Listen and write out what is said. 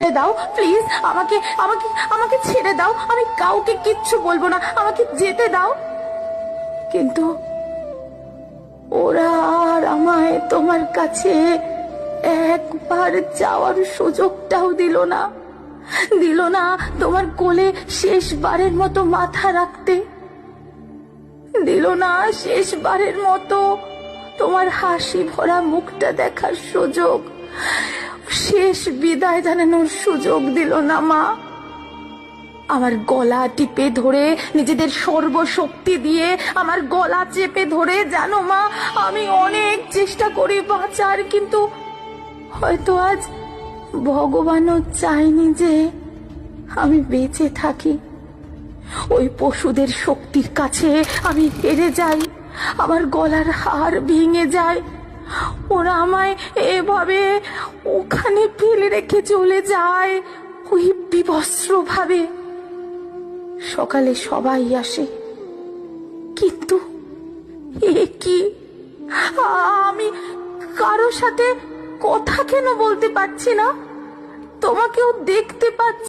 দাও প্লিজ আমাকে আমাকে আমাকে ছেড়ে দাও। আমি কাউকে কিচ্ছু বলব না, আমাকে যেতে দাও। কিন্তু ওরা আর আমায় তোমার কাছে একবার যাওয়ার সুযোগটাও দিল না। দিল না তোমার কোলে শেষবারের মতো মাথা রাখতে। দিল না শেষবারের মতো তোমার হাসি ভরা মুখটা দেখার সুযোগ। শেষ বিদায় জানানোর সুযোগ দিল না, মা। আমার গলা টিপে ধরে নিজেদের সর্বশক্তি দিয়ে আমার গলা চেপে ধরে, জানো, মা, আমি অনেক চেষ্টা করি বাঁচার, কিন্তু হয়তো আজ ভগবানও চায়নি যে আমি বেঁচে থাকি। ওই পশুদের শক্তির কাছে আমি হেরে যাই, আমার গলার হার ভেঙে যায়। ওরা আমায় এভাবে ওখানে ফেলে রেখে চলে যায় ওই বিবস্ত্র ভাবে সকালে সবাই আসে। কিন্তু কি? আমি কারও সাথে কথা কেন বলতে পারছি না? তোমাকেও দেখতে পাচ্ছি